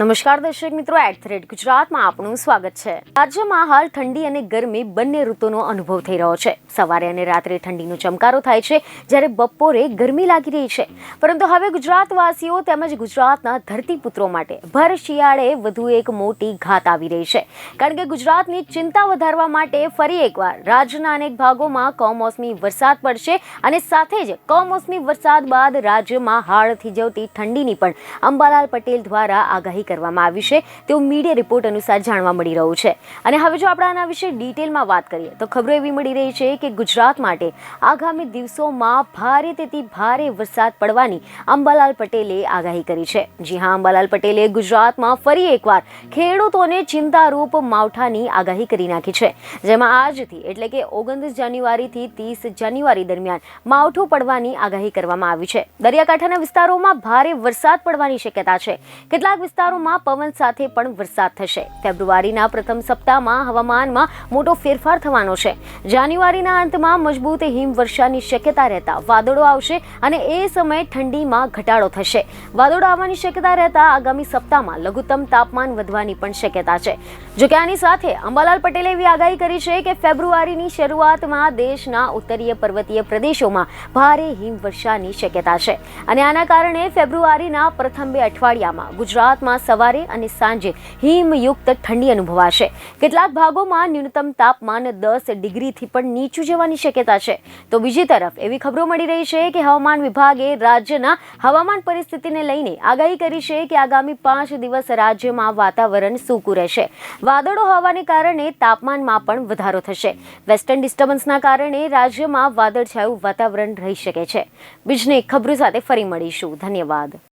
નમસ્કાર દર્શક મિત્રો એટ રેટ ગુજરાતમાં આપનું સ્વાગત છે. રાજ્યમાં હાલ ઠંડી અને ગરમી બંને ઋતુનો અનુભવ થઈ રહ્યો છે. સવારે અને રાત્રે ઠંડીનો ચમકારો થાય છે, જ્યારે બપોરે ગરમી લાગી રહી છે. પરંતુ હવે ગુજરાતવાસીઓ તેમજ ગુજરાતના ધરતીપુત્રો માટે ભર શિયાળે વધુ એક મોટી ઘાત આવી રહી છે. કારણ કે ગુજરાતની ચિંતા વધારવા માટે ફરી એકવાર રાજ્યના અનેક ભાગોમાં કમોસમી વરસાદ પડશે અને સાથે જ કમોસમી વરસાદ બાદ રાજ્યમાં હાડ થીજવતી ઠંડીની પણ અંબાલાલ પટેલ દ્વારા આગાહી કરવામાં આવી છે, તેવું મીડિયા રિપોર્ટ અનુસાર જાણવા મળી રહ્યું છે. અને હવે જો આપણે આના વિશે ડિટેલમાં વાત કરીએ, તો ખબરો એવી મળી રહી છે કે ગુજરાત માટે આગામી દિવસોમાં ભારે તેથી ભારે વરસાદ પડવાની અંબાલાલ પટેલે આગાહી કરી છે. જી હા, અંબાલાલ પટેલે ગુજરાતમાં ફરી એકવાર ખેડૂતોને ચિંતારૂપ માવઠાની આગાહી કરી નાખી છે. જેમાં આજથી એટલે કે ઓગણત્રીસ જાન્યુઆરીથી ત્રીસ જાન્યુઆરી દરમિયાન માવઠું પડવાની આગાહી કરવામાં આવી છે. દરિયાકાંઠાના વિસ્તારોમાં ભારે વરસાદ પડવાની શક્યતા છે. કેટલાક વિસ્તારોમાં પવન સાથે પણ વરસાદ થશે. ફેબ્રુઆરીના પ્રથમ સપ્તાહમાં હવામાનમાં મોટો ફેરફાર થવાનો છે. જાન્યુઆરીના અંતમાં મજબૂત હિમવર્ષાની શક્યતા રહેતા વાદળો આવશે અને એ સમયે ઠંડીમાં ઘટાડો થશે. વાદળો આવવાની શક્યતા રહેતા આગામી સપ્તાહમાં લઘુત્તમ તાપમાન વધવાની પણ શક્યતા છે. જોકે આની સાથે અંબાલાલ પટેલે એવી આગાહી કરી છે કે ફેબ્રુઆરીની શરૂઆતમાં દેશના ઉત્તરીય પર્વતીય પ્રદેશોમાં ભારે હિમવર્ષાની શક્યતા છે. અને આના કારણે ફેબ્રુઆરીના પ્રથમ બે અઠવાડિયામાં ગુજરાતમાં સવારે અને સાંજે હિમયુક્ત ઠંડી અનુભવાશે. કેટલાક ભાગોમાં ન્યૂનતમ તાપમાન દસ ડિગ્રીથી પણ નીચું જવાની શક્યતા છે. તો બીજી તરફ એવી ખબરો મળી રહી છે કે હવામાન વિભાગે રાજ્યના હવામાન પરિસ્થિતિને લઈને આગાહી કરી છે કે આગામી પાંચ દિવસ રાજ્યમાં વાતાવરણ સૂકું રહેશે. વાદળો હોવાને કારણે તાપમાનમાં પણ વધારો થશે. વેસ્ટર્ન ડિસ્ટર્બન્સના કારણે રાજ્યમાં વાદળછાયું વાતાવરણ રહી શકે છે. બીજને ખબરો સાથે ફરી મળીશું. ધન્યવાદ.